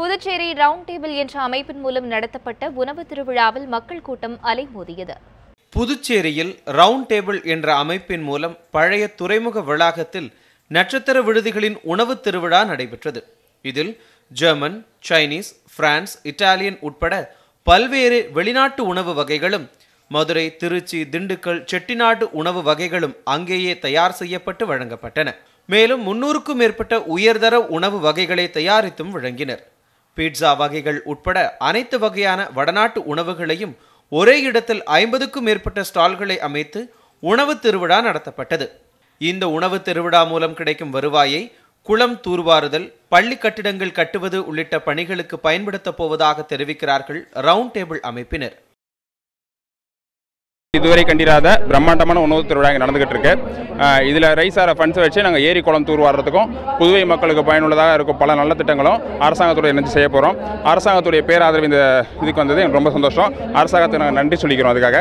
Puducherry round table என்ற அமைப்பின் மூலம் நடத்தப்பட்ட உணவு திருவிழாவில் மக்கள் கூட்டம் அலைமோதியது. புதுச்சேரியில் ரவுண்ட் டேபிள் என்ற அமைப்பின் மூலம் பழைய துறைமுக வளாகத்தில் நட்சத்திர விடுதிகளின் உணவுத் திருவிழா நடைபெற்றது. இதில் ஜெர்மன் சைனீஸ் பிரான்ஸ் இட்டாலியன் உட்பட பல்வேறு வெளிநாட்டு உணவு வகைகளும் மதுரை திருச்சி திண்டுக்கல் செட்டிநாடு உணவு வகைகளும் அங்கேயே தயார் செய்யப்பட்டு வழங்கப்பட்டன. மேலும் முன்னூறுக்கும் மேற்பட்ட உயர்தர உணவு வகைகளை தயாரித்தும் வழங்கினர். பீட்சா வகைகள் உட்பட அனைத்து வகையான வடநாட்டு உணவுகளையும் ஒரே இடத்தில் ஐம்பதுக்கும் மேற்பட்ட ஸ்டால்களை அமைத்து உணவு திருவிழா நடத்தப்பட்டது. இந்த உணவு திருவிழா மூலம் கிடைக்கும் வருவாயை குளம் தூர்வாறுதல் பள்ளி கட்டிடங்கள் கட்டுவது உள்ளிட்ட பணிகளுக்கு பயன்படுத்தப் போவதாக தெரிவிக்கிறார்கள் ரவுண்ட் டேபிள் அமைப்பினர். இதுவரை கண்டிராத பிரம்மாண்டமான உணவு திருவிழா இங்கே நடந்துகிட்டு இருக்கு இதில் ரைஸ் ஆகிற ஃபண்ட்ஸை வச்சு நாங்கள் ஏரி குளம் தூர் வர்றதுக்கும் புதுவை மக்களுக்கு பயனுள்ளதாக இருக்கும் பல நல்ல திட்டங்களும் அரசாங்கத்துடைய இணைஞ்சு செய்ய போகிறோம் அரசாங்கத்துடைய பேராதரவு இந்த இதுக்கு வந்தது எனக்கு ரொம்ப சந்தோஷம். அரசாங்கத்துக்கு நாங்கள் நன்றி சொல்லிக்கிறோம் அதுக்காக.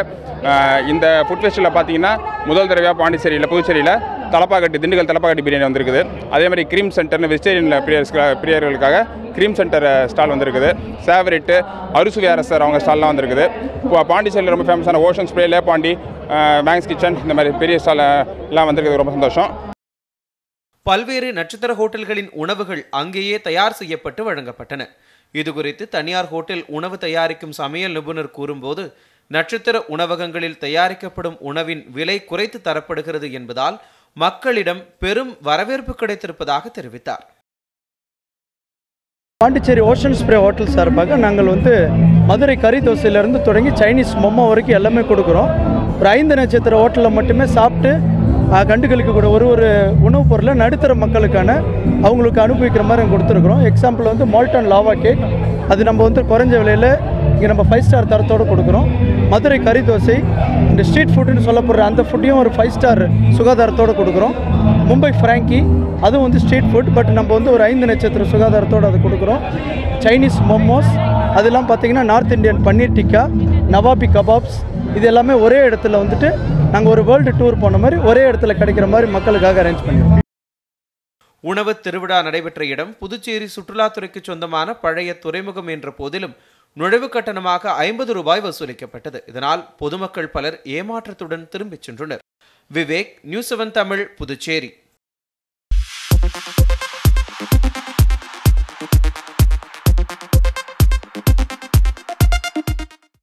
இந்த ஃபுட் ஃபெஸ்டிவலில் பார்த்தீங்கன்னா முதல் தடவையாக பாண்டிச்சேரியில் புதுச்சேரியில் தலப்பாக்கட்டி திண்டுக்கல் தலப்பாக்கட்டி பிரியாணி வந்திருக்குது. அதே மாதிரி க்ரீம் சென்டர்னு வெஜிடேரியன் பிரியர்ஸ் பிரியர்களுக்காக க்ரீம் சென்டர் ஸ்டால் வந்திருக்குது. சேவரெட்டு அறுசுவை அரசர் அவங்க ஸ்டால்லாம் வந்திருக்குது. இப்போ பாண்டிச்சேரியில் ரொம்ப ஃபேமஸான ஓஷன் ஸ்ப்ரே லேபாண்டி மேங்ஸ் கிச்சன் இந்த மாதிரி பெரிய ஸ்டால் எல்லாம் வந்திருக்குது. ரொம்ப சந்தோஷம். பல்வேறு நட்சத்திர ஹோட்டல்களின் உணவுகள் அங்கேயே தயார் செய்யப்பட்டு வழங்கப்பட்டன. இதுகுறித்து தனியார் ஹோட்டல் உணவு தயாரிக்கும் சமையல் நிபுணர் கூறும்போது நட்சத்திர உணவகங்களில் தயாரிக்கப்படும் உணவின் விலை குறைத்து தரப்படுகிறது என்பதால் மக்களிடம் பெரும் வரவேற்பு கிடைத்திருப்பதாக தெரிவித்தார். பாண்டிச்சேரி ஓஷன் ஸ்ப்ரே ஹோட்டல் சார்பாக நாங்கள் வந்து மதுரை கறி தோசையிலேருந்து தொடங்கி சைனீஸ் மொம்மா வரைக்கும் எல்லாமே கொடுக்குறோம். ஒரு ஐந்து நட்சத்திர ஹோட்டலில் மட்டுமே சாப்பிட்டு கண்டுகளுக்கு கூட ஒரு ஒரு உணவுப் பொருளை நடுத்தர மக்களுக்கான அவங்களுக்கு அனுபவிக்கிற மாதிரி நாங்கள் கொடுத்துருக்குறோம். எக்ஸாம்பிள் வந்து மால்டன் லாவா கேக் அது நம்ம வந்து குறைஞ்ச விலையில் இங்கே நம்ம ஃபைவ் ஸ்டார் தரத்தோடு கொடுக்குறோம். மதுரை கறி தோசை இந்த ஸ்ட்ரீட் ஃபுட்டுன்னு சொல்லப்படுற அந்த ஃபுட்டையும் ஒரு ஃபைவ் ஸ்டார் சுகாதாரத்தோடு கொடுக்குறோம். மும்பை ஃப்ராங்கி அதுவும் வந்து ஸ்ட்ரீட் ஃபுட் பட் நம்ம வந்து ஒரு ஐந்து நட்சத்திர சுகாதாரத்தோடு அது கொடுக்குறோம். சைனீஸ் மோமோஸ் அதெல்லாம் பார்த்தீங்கன்னா north Indian paneer tikka Nawabi kebabs இது எல்லாமே ஒரே இடத்துல வந்துட்டு நாங்கள் ஒரு வேர்ல்டு டூர் போன மாதிரி ஒரே இடத்துல கிடைக்கிற மாதிரி மக்களுக்காக அரேஞ்ச் பண்ணியிருக்கோம் உணவு திருவிழா நடைபெற்ற இடம் புதுச்சேரி சுற்றுலாத்துறைக்கு சொந்தமான பழைய துறைமுகம் என்ற போதிலும் நுழைவு கட்டணமாக ஐம்பது ரூபாய் வசூலிக்கப்பட்டது. இதனால் பொதுமக்கள் பலர் ஏமாற்றத்துடன் திரும்பிச் சென்றனர். Vivek News Seven Tamil Puducherry.